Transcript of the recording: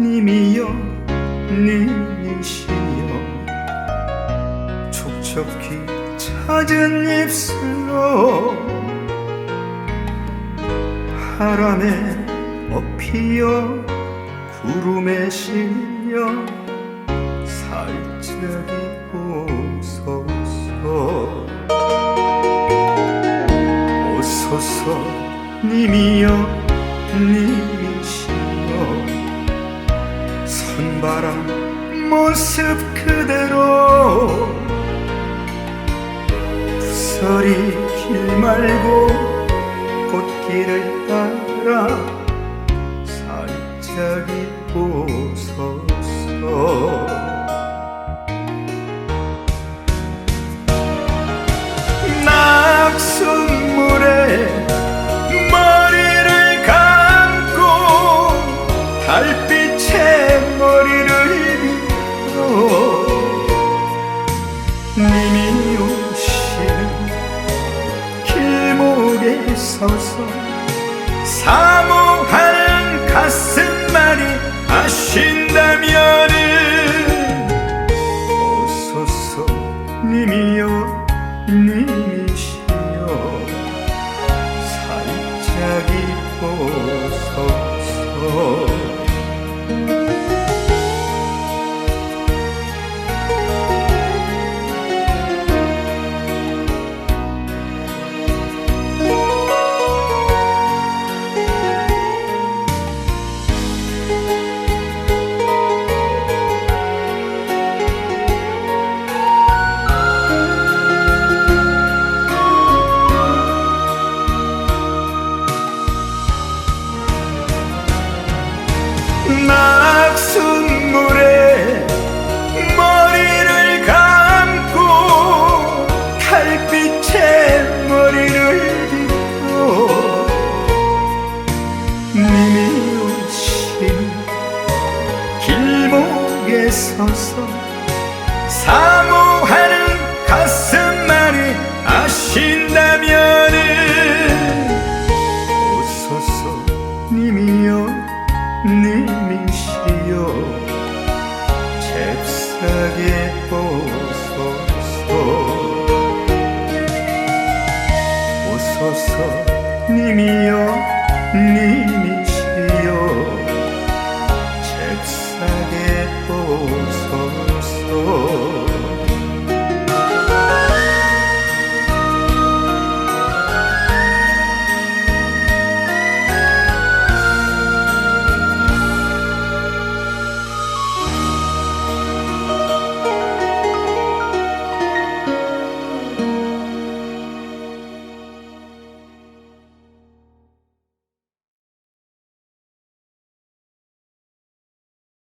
님이여 님이시여. 촉촉히 찾은 입술로 바람에 업히어 구름에 실려 살짝이 오소서 오소서 님이여 님이시여 손바람 모습 그대로. 부서리 길 말고 꽃길을 따라 살짝이 오 서서 사모하는 가슴만이 아신다면은 오소서 님이여 님이시여 살짝이 오 서서 사모하는 가슴만이 아신다면은 오소서 님이여 님이시여 잽싸게 오소서 오소서 님이여 님